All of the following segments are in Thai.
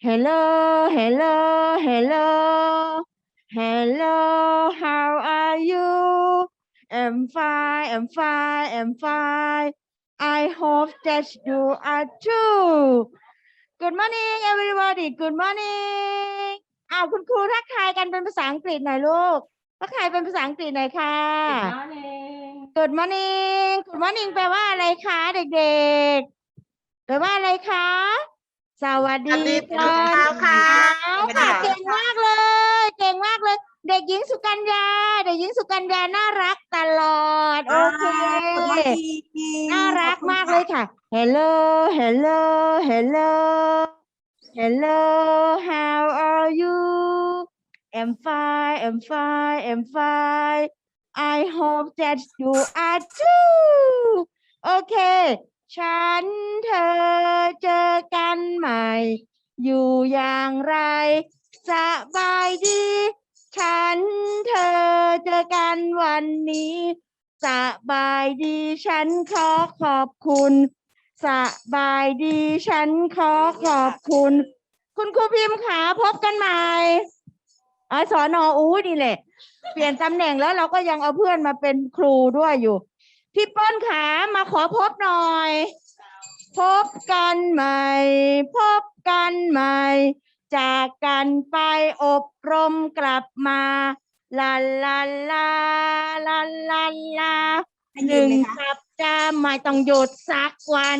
Hello, hello, hello, hello. How are you? I'm fine. I'm fine. I'm fine. I hope that you are too. Good morning, everybody. Good morning. อ้าวคุณครูทักทายกันเป็นภาษาอังกฤษหน่อยลูก ทักทายเป็นภาษาอังกฤษหน่อยค่ะ Good morning Good morning แปลว่าอะไรคะเด็กๆ แปลว่าอะไรคะ สวัสดีสวัสดีตอนเช้าค่ะเช้าสวัสดีค่ะค่ะเก่งมากเลย เก่งมากเลย เด็กหญิงสุกัญญา เด็กหญิงสุกัญญาน่ารักตลอด โอเค น่ารักมากเลยค่ะ Hello Hello Hello Hello How are you I'm fine I'm fine I'm fine I hope that you are too โอเค ฉันเธอเจอกันใหม่ อยู่อย่างไร สบายดี ฉันเธอเจอกันวันนี้ สบายดีฉันขอขอบคุณ สบายดีฉันขอขอบคุณ คุณครูพิมพ์ขาพบกันใหม่อสอนออู้นี่แหละ เปลี่ยนตำแหน่งแล้วเราก็ยังเอาเพื่อนมาเป็นครูด้วยอยู่ พี่เปิ้ลขามาขอพบหน่อย พบกันใหม่ พบกันใหม่ จากกันไปอบรมกลับมาลาลาลาลาลาลาหนึ่งสัปดาห์ไม่ต้องหยุดสักวัน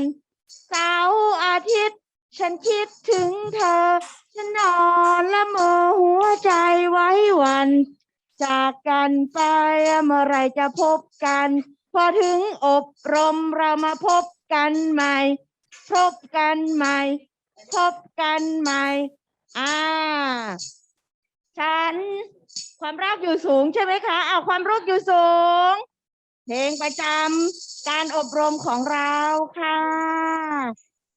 เสาร์อาทิตย์ ฉันคิดถึงเธอ ฉันนอนละเมอหัวใจไว้วัน จากกันไปเมื่อไรจะพบกัน อถึงอบรมเรามาพบกันใหม่ พบกันใหม่ พบกันใหม่ อ่า ฉัน ความรักอยู่สูงใช่ไหมคะ เอาความรักอยู่สูง เพลงประจำการอบรมของเราค่ะ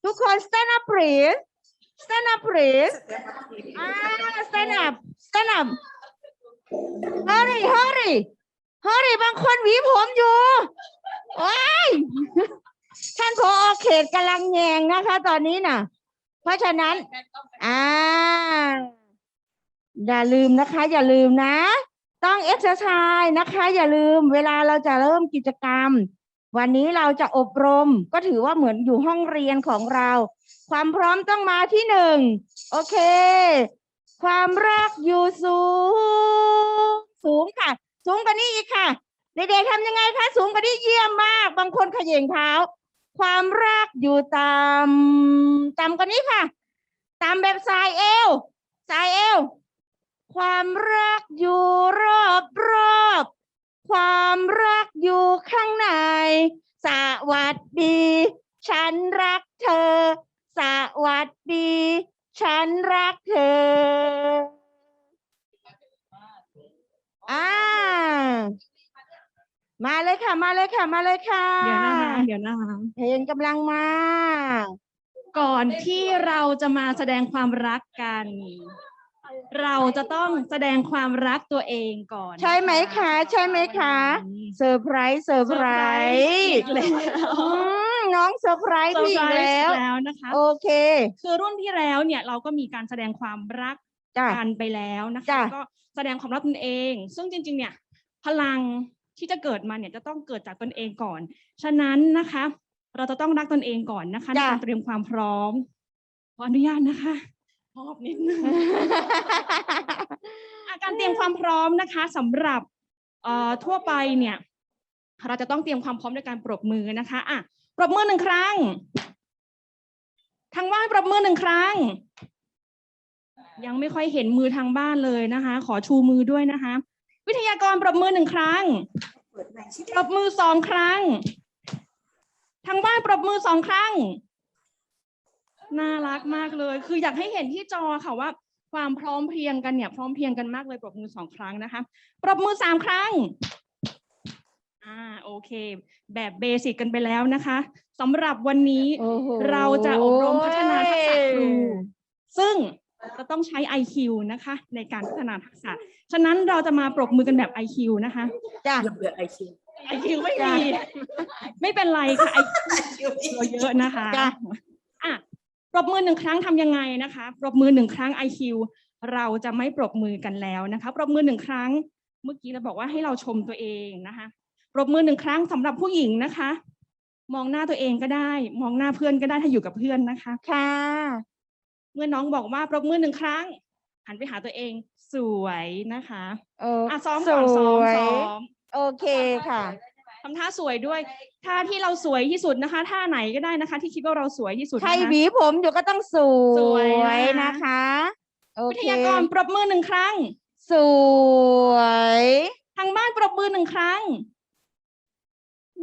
ทุกคน stand up please stand up please อ่า stand up stand up hurry hurry hurry บางคนหวีผมอยู่ว้ยท่านผอเขตกำลังแยงนะคะ ตอนนี้น่ะ เพราะฉะนั้น อ่า อย่าลืมนะคะ อย่าลืมนะ ต้องเอ็กซ์ไซส์นะคะ อย่าลืม เวลาเราจะเริ่มกิจกรรม วันนี้เราจะอบรม ก็ถือว่าเหมือนอยู่ห้องเรียนของเรา ความพร้อมต้องมาที่หนึ่ง โอเค ความรักอยู่สูง สูงค่ะ สูงกว่านี้อีกค่ะ เด็กๆทำยังไงคะสูงกว่านี้เยี่ยมมาก บางคนขย่งเท้า ความรักอยู่ต่ำต่ำกว่านี้ค่ะต่ำแบบสายเอวสายเอวความรักอยู่รอบรอบความรักอยู่ข้างใน สวัสดี ฉันรักเธอ สวัสดี ฉันรักเธอ อ่า มาเลยค่ะ มาเลยค่ะ มาเลยค่ะเดี๋ยวนะคะเดี๋ยวนะคะเพลงกำลังมา ก่อนที่เราจะมาแสดงความรักกัน เราจะต้องแสดงความรักตัวเองก่อนใช่ไหมคะ ใช่ไหมคะเซอร์ไพรส์เซอร์ไพรส์อีกแล้วอืมน้องเซอร์ไพรส์เซอร์พี่ไพอีรกส์แล้วอีกแล้วนะคะโอเค คือรุ่นที่แล้วเนี่ยเราก็มีการแสดงความรักจ้ะ กันไปแล้วนะคะ จ้ะ ก็แสดงความรักตนเอง ซึ่งจริง ๆ เนี่ย พลัง ที่จะเกิดมาเนี่ยจะต้องเกิดจากตนเองก่อน ฉะนั้นนะคะ เราจะต้องรักตนเองก่อนนะคะในจ้ะการเตรียมความพร้อมขออนุญาตนะคะพอบนิดนึงอะการเตรียมความพร้อมนะคะสำหรับเอ่อทั่วไปเนี่ย เราจะต้องเตรียมความพร้อมในการปรบมือนะคะอะปรบมือหนึ่งครั้งทางบ้านปรบมือหนึ่งครั้ง ยังไม่ค่อยเห็นมือทางบ้านเลยนะคะ ขอชูมือด้วยนะคะ วิทยากรปรบมือหนึ่งครั้งปรบมือสองครั้ง ทางบ้านปรบมือสองครั้ง น่ารักมากเลย คืออยากให้เห็นที่จอค่ะว่า ความพร้อมเพรียงกันเนี่ย พร้อมเพรียงกันมากเลยปรบมือสองครั้งนะคะ ปรบมือสามครั้งอ่าโอเค แบบเบสิกกันไปแล้วนะคะสำหรับวันนี้โอ้โหเราจะอบรมพัฒนาทักษะครูซึ่ง จะต้องใช้ IQ นะคะ ในการพัฒนาทักษะ ฉะนั้นเราจะมาปรบมือกันแบบ IQ นะคะ จ้ะเบื่อไอคิว IQ ไม่มี ไม่เป็นไรค่ะ IQ เราเยอะนะคะจ้ะ อะปรบมือหนึ่งครั้งทำยังไงนะคะ ปรบมือหนึ่งครั้ง IQ เราจะไม่ปรบมือกันแล้วนะคะ ปรบมือหนึ่งครั้ง เมื่อกี้เราบอกว่าให้เราชมตัวเองนะคะ ปรบมือหนึ่งครั้งสำหรับผู้หญิงนะคะ มองหน้าตัวเองก็ได้ มองหน้าเพื่อนก็ได้ถ้าอยู่กับเพื่อนนะคะ ค่ะ เมื่อน้องบอกว่าปรบมือหนึ่งครั้ง หันไปหาตัวเอง สวยนะคะเอออะซ้อมสก่อนซ้อมวยซ้อมโอเคค่ะ ทำท่าสวยด้วยท่าที่เราสวยที่สุดนะคะท่าไหนก็ได้นะคะ ที่คิดว่าเราสวยที่สุดใครนะคะ หวีผมอยู่ก็ต้องสสวยวยนะนะคะโอวิเคทยากรปรบมือหนึ่งครั้ง สวย ทางบ้านปรบมือหนึ่งครั้ง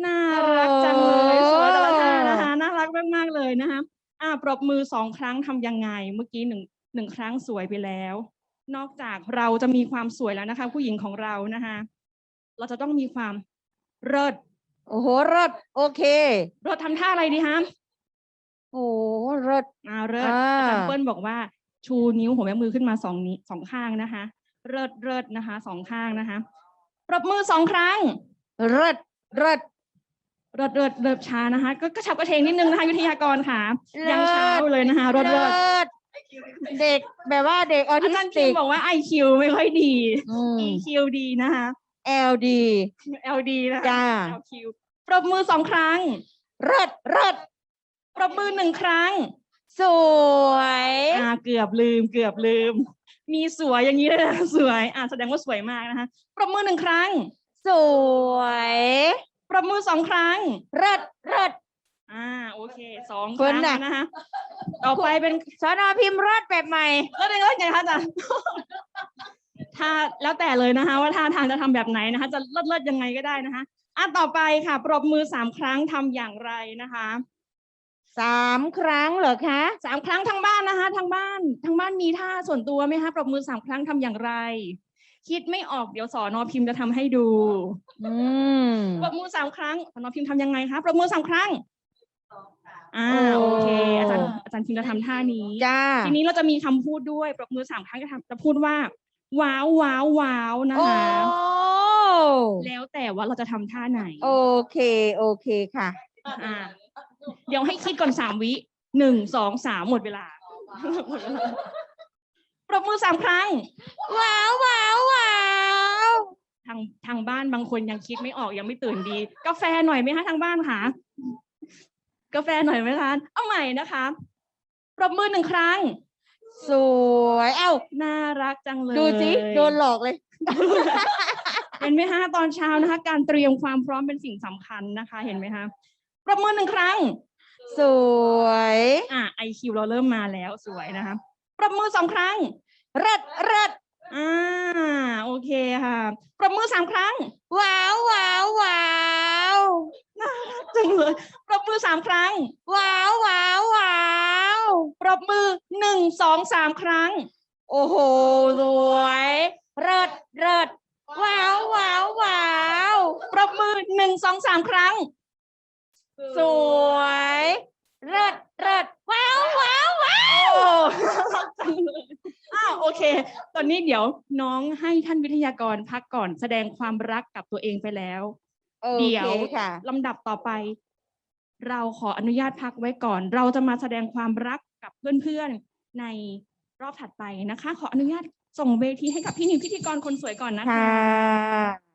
น่ารักจังเลยสวยแต่ละท่านะคะ น่ารักมากๆเลยนะคะ อ่าปรบมือสองครั้งทำยังไง เมื่อกี้หนึ่งหนึ่งครั้งสวยไปแล้ว นอกจากเราจะมีความสวยแล้วนะคะ ผู้หญิงของเรานะคะ เราจะต้องมีความเลิศโอ้โหรถโอเคเลิศทำท่าอะไรดีคะโอ้โหรถอ่าเลิศอ่าอาจารย์เปิ้ลบอกว่าชูนิ้วหัวแม่มือขึ้นมาสองนี้สองข้างนะคะเลิศเลิศนะคะสองข้างนะคะปรบมือสองครั้งรถรถเลิศ เลิศเลิศช้านะคะ ก็กระชับกระเฉงนิดนึงนะคะวิทยากรค่ะเลิศยังเช้าเลยนะคะเลิศเลิศศเด็กแบบว่าเด็กอออาทิจาสรย์คิติมกบอกว่า IQ ไม่ค่อยดีอืม EQ ดีนะคะ LD LD นะคะจ้า LQ ปรบมือสองครั้งรถรถปรบมือหนึ่งครั้ง สวยอ่าเกือบลืม เกือบลืม มีสวยอย่างนี้เลยนะสวยอ่าแสดงว่าสวยมากนะคะ ปรบมือหนึ่งครั้ง สวย ปรบมือสองครั้งรถรถอ่าโอเคสองคคุณรั้งน่ะนะคะต่อไปเป็นสอนอพิมพ์รถแบบใหม่ แล้วเป็นไงคะอาจารย์ ถ้าแล้วแต่เลยนะคะ ว่าท่าทางจะทำแบบไหนนะคะ จะเลิศเลิศยังไงก็ได้นะคะอะต่อไปค่ะ ปรบมือสามครั้งทำอย่างไรนะคะสามครั้งเหรอคะ สามครั้งทางบ้านนะคะทางบ้านทางบ้านมีท่าส่วนตัวไหมคะปรบมือสามครั้งทำอย่างไร คิดไม่ออกเดี๋ยวสอนอพิมพ์จะทำให้ดูอืมปรบมือสามครั้งสอนอพิมพ์ทำยังไงคะปรบมือสามครั้งอ่าโอ้โอเค อาจารย์อาจารย์พิมพ์จะทำท่านี้จ้าทีนี้เราจะมีคำพูดด้วยปรบมือสามครั้งจะทำจะพูดว่า ว้าวว้าวว้าวนะโอ้คะแล้วแต่ว่าเราจะทำท่าไหน โอเค โอเคค่ะอ่าเดี๋ยวให้คิดก่อนสามวิหนึ่งสองสามหมดเวลา ปรบมือสามครั้ง ว้าวว้าวว้าวทางทางบ้านบางคนยังคิดไม่ออกยังไม่ตื่นดี กาแฟหน่อยไหมคะทางบ้านคะกาแฟหน่อยไหมคะเอาใหม่นะคะปรบมือหนึ่งครั้ง สวย เอ้า น่ารักจังเลยดูสิโดนหลอกเลย เห็นไหมคะตอนเช้านะคะ การเตรียมความพร้อมเป็นสิ่งสำคัญนะคะ เห็นไหมคะปรบมือหนึ่งครั้ง สวย อะ IQ เราเริ่มมาแล้วสวยนะคะ ปรบมือสองครั้งเรถรถอ่าโอเคค่ะ ปรบมือสามครั้ง ว้าวว้าวว้าวน่าจังเลยปรบมือสามครั้ง ว้าวว้าวว้าวปรบมือหนึ่งสองสามครั้ง โอ้โหสวยเรถรถว้าวว้าวว้าวปรบมือหนึ่งสองสามครั้ง สวยเรถรถว้าวว้าวว้าว รักจังเลยอ้าวโอเค ตอนนี้เดี๋ยวน้องให้ท่านวิทยากรพักก่อนแสดงความรักกับตัวเองไปแล้วโอเดี๋เคยวค่ะลำดับต่อไป เราขออนุญาตพักไว้ก่อน เราจะมาแสดงความรักกับเพื่อนๆในรอบถัดไปนะคะ ขออนุญาตส่งเวทีให้กับพี่นิวพิธีกรคนสวยก่อนนะค่ะคะ